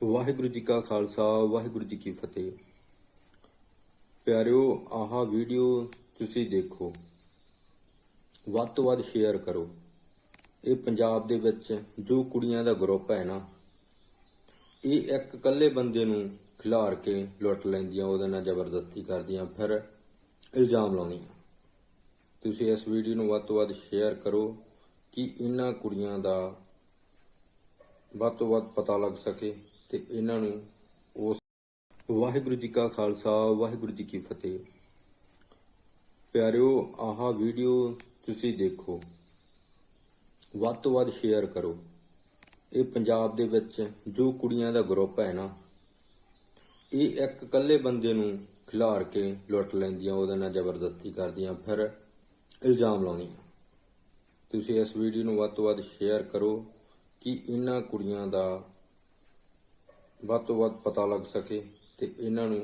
ਵਾਹਿਗੁਰੂ ਜੀ ਕਾ ਖਾਲਸਾ, ਵਾਹਿਗੁਰੂ ਜੀ ਕੀ ਫਤਿਹ। ਪਿਆਰਿਓ, ਆਹਾ ਵੀਡੀਓ ਤੁਸੀਂ ਦੇਖੋ। ਵੱਧ ਤੋਂ ਵੱਧ ਸ਼ੇਅਰ ਕਰੋ। ਇਹ ਪੰਜਾਬ ਦੇ ਵਿੱਚ ਜੋ ਕੁੜੀਆਂ ਦਾ ਗਰੁੱਪ ਹੈ ਨਾ, ਇਹ ਇੱਕ ਇਕੱਲੇ ਬੰਦੇ ਨੂੰ ਖਿਲਾਰ ਕੇ ਲੁੱਟ ਲੈਂਦੀਆਂ, ਉਹਦੇ ਨਾਲ ਜ਼ਬਰਦਸਤੀ ਕਰਦੀਆਂ, ਫਿਰ ਇਲਜ਼ਾਮ ਲਾਉਂਦੀਆਂ। ਤੁਸੀਂ ਇਸ ਵੀਡੀਓ ਨੂੰ ਵੱਧ ਤੋਂ ਵੱਧ ਸ਼ੇਅਰ ਕਰੋ ਕਿ ਇਹਨਾਂ ਕੁੜੀਆਂ ਦਾ ਵੱਧ ਤੋਂ ਵੱਧ ਪਤਾ ਲੱਗ ਸਕੇ। ਤੇ ਇਹਨਾਂ ਨੂੰ ਉਸ ਵਾਹਿਗੁਰੂ ਜੀ ਕਾ ਖਾਲਸਾ, ਵਾਹਿਗੁਰੂ ਜੀ ਕੀ ਫਤਿਹ। ਪਿਆਰਿਓ, ਆਹ ਵੀਡੀਓ ਤੁਸੀਂ ਦੇਖੋ। ਵੱਧ ਤੋਂ ਵੱਧ ਸ਼ੇਅਰ ਕਰੋ। ਇਹ ਪੰਜਾਬ ਦੇ ਵਿੱਚ ਜੋ ਕੁੜੀਆਂ ਦਾ ਗਰੁੱਪ ਹੈ ਨਾ, ਇਹ ਇੱਕ ਇਕੱਲੇ ਬੰਦੇ ਨੂੰ ਖਿਲਾਰ ਕੇ ਲੁੱਟ ਲੈਂਦੀਆਂ, ਉਹਦੇ ਨਾਲ ਜ਼ਬਰਦਸਤੀ ਕਰਦੀਆਂ, ਫਿਰ ਇਲਜ਼ਾਮ ਲਾਉਂਦੀਆਂ। ਤੁਸੀਂ ਇਸ ਵੀਡੀਓ ਨੂੰ ਵੱਧ ਤੋਂ ਵੱਧ ਸ਼ੇਅਰ ਕਰੋ ਕਿ ਇਹਨਾਂ ਕੁੜੀਆਂ ਦਾ ਵੱਧ ਤੋਂ ਵੱਧ ਪਤਾ ਲੱਗ ਸਕੇ ਤੇ ਇਹਨਾਂ ਨੂੰ